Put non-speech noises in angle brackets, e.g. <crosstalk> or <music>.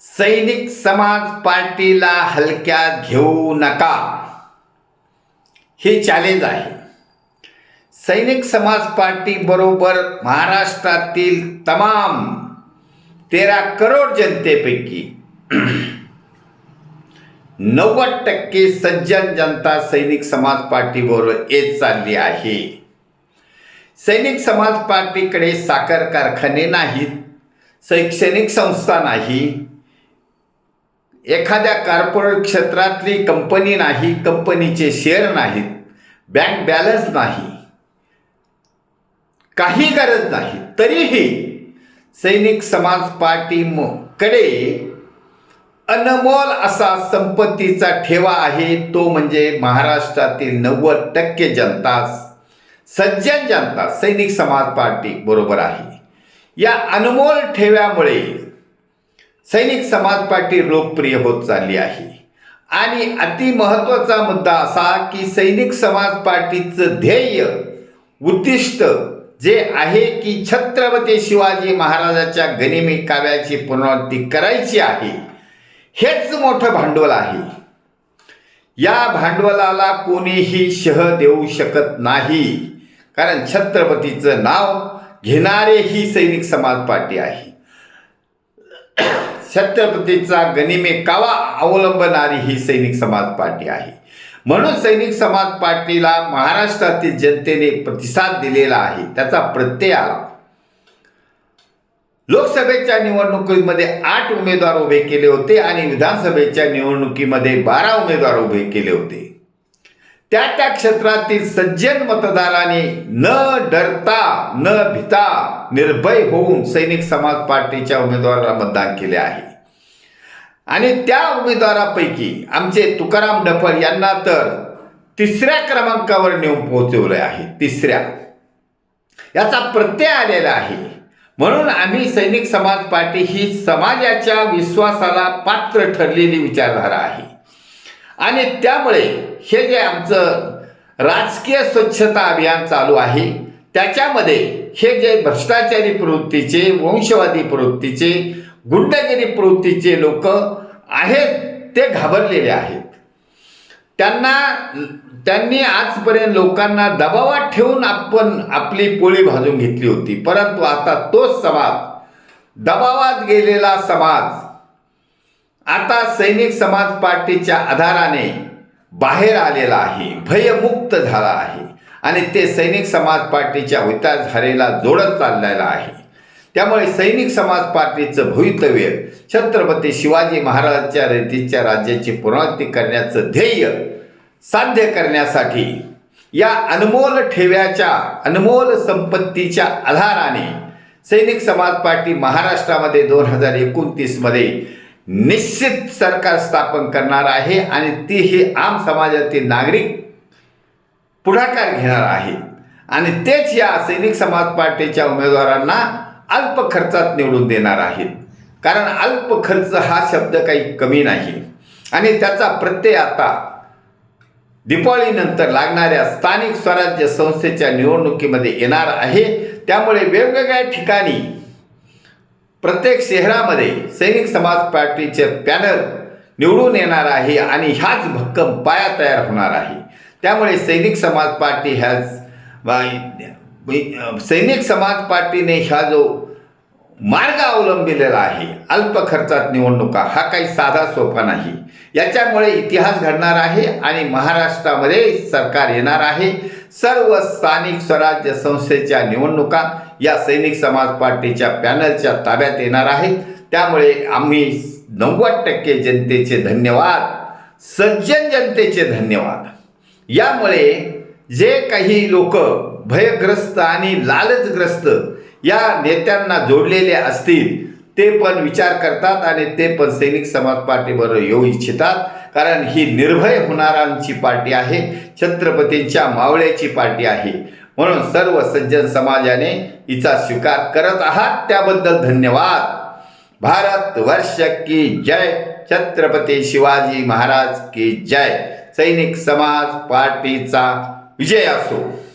सैनिक समाज पार्टीला हलक्यात घेऊ नका. हे चॅलेंज आहे. सैनिक समाज पार्टी बरोबर महाराष्ट्रातील तमाम तेरा करोड जनतेपैकी <clears throat> नव्वद टक्के सज्जन जनता सैनिक समाज पार्टीबरोबर येत चालली आहे. सैनिक समाज पार्टीकडे साखर कारखाने नाहीत शैक्षणिक संस्था नाही एखाद्या कॉर्पोरेट क्षेत्रातली कंपनी नाही कंपनीचे शेअर नाहीत बँक बॅलन्स नाही काही गरज नाही तरीही सैनिक समाज पार्टी कडे अनमोल असा संपत्तीचा ठेवा आहे तो म्हणजे महाराष्ट्रातील नव्वद टक्के जनता सज्जन जनता सैनिक समाज पार्टी बरोबर आहे. या अनमोल ठेव्यामुळे सैनिक समाज पार्टी लोकप्रिय होत चालली आहे. आणि अति महत्त्वाचा मुद्दा असा की सैनिक समाज पार्टीचं ध्येय उद्दिष्ट जे आहे की छत्रपती शिवाजी महाराजाच्या गनिमी काव्याची पुनरावृत्ती करायची आहे हेच मोठं भांडवल आहे. या भांडवलाला कोणीही शह देऊ शकत नाही कारण छत्रपतीचं नाव घेणारे ही सैनिक समाज पार्टी आहे. छत्रपतीचा गनिमे कावा अवलंबणारी ही सैनिक समाज पार्टी आहे. म्हणून सैनिक समाज पार्टीला महाराष्ट्रातील जनतेने प्रतिसाद दिलेला आहे. त्याचा प्रत्यय आला. लोकसभेच्या निवडणुकीमध्ये आठ उमेदवार उभे केले होते आणि विधानसभेच्या निवडणुकीमध्ये बारा उमेदवार उभे केले होते. त्या त्या क्षेत्रातील सज्जन मतदाराने न डरता न भिता निर्भय होऊन सैनिक समाज पार्टीच्या उमेदवाराला मतदान केले आहे. आणि त्या उमेदवारापैकी आमचे तुकाराम डफळ यांना तर तिसऱ्या क्रमांकावर नेऊन पोहोचवले आहे. तिसऱ्या. याचा प्रत्यय आलेला आहे. म्हणून आम्ही सैनिक समाज पार्टी ही समाजाच्या विश्वासाला पात्र ठरलेली विचारधारा आहे. आणि त्यामुळे हे जे आमचं राजकीय स्वच्छता अभियान चालू आहे त्याच्यामध्ये हे जे भ्रष्टाचारी प्रवृत्तीचे वंशवादी प्रवृत्तीचे गुंडगिरी प्रवृत्तीचे लोक आहेत ते घाबरलेले आहेत. त्यांना त्यांनी आजपर्यंत लोकांना दबावात ठेवून आपण आपली पोळी भाजून घेतली होती. परंतु आता तोच समाज दबावात गेलेला समाज आता सैनिक समाज पार्टीच्या आधाराने बाहेर आलेला आहे भयमुक्त झाला आहे आणि ते सैनिक समाज पार्टीच्या विचारधारेला जोडत चाललेला आहे. त्यामुळे सैनिक समाज पार्टीचं भवितव्य छत्रपती शिवाजी महाराजांच्या रीतीच्या राज्याची पुनरावृत्ती करण्याचं ध्येय साध्य करण्यासाठी या अनमोल ठेव्याच्या अनमोल संपत्तीच्या आधाराने सैनिक समाज पार्टी महाराष्ट्रामध्ये दोन हजार एकोणतीसमध्ये निश्चित सरकार स्थापन करणार आहे आणि ती ही आम समाजातील नागरिक पुढाकार घेणार आहे. आणि तेच या सैनिक समाज पार्टीच्या उमेदवारांना अल्प खर्चात निवडून देणार आहेत. कारण अल्प खर्च हा शब्द काही कमी नाही. आणि त्याचा प्रत्यय आता दीपावळीनंतर लागणाऱ्या स्थानिक स्वराज्य संस्थेच्या निवडणुकीमध्ये येणार आहे. त्यामुळे वेगवेगळ्या ठिकाणी प्रत्येक शहरामध्ये सैनिक समाज पार्टीचे पॅनल निवडून येणार आहे आणि ह्याच भक्कम पाया तयार होणार आहे. त्यामुळे सैनिक समाज पार्टी ह्याच सैनिक समाज पार्टीने ह्या जो मार्ग अवलंबिलेला आहे. अल्प खर्चात निवडणुका हा काही साधा सोपा नाही. याच्यामुळे इतिहास घडणार आहे आणि महाराष्ट्रामध्ये सरकार येणार आहे. सर्व स्थानिक स्वराज्य संस्थेच्या निवडणुका या सैनिक समाज पार्टीच्या पॅनलच्या ताब्यात येणार आहेत. त्यामुळे आम्ही नव्वद टक्के जनतेचे धन्यवाद. सज्जन जनतेचे धन्यवाद. यामुळे जे काही लोक भयग्रस्त आणि लालचग्रस्त या नेत्यांना जोडलेले असतील ते पण विचार करतात आणि ते पण सैनिक समाज पार्टीबरोबर येऊ इच्छितात. कारण ही निर्भय होणारांची पार्टी आहे छत्रपतींच्या मावळ्याची पार्टी आहे. म्हणून सर्व सज्जन समाजाने हिचा स्वीकार करत आहात. त्याबद्दल धन्यवाद. भारत वर्ष की जय. छत्रपती शिवाजी महाराज की जय. सैनिक समाज पार्टीचा विजय असो.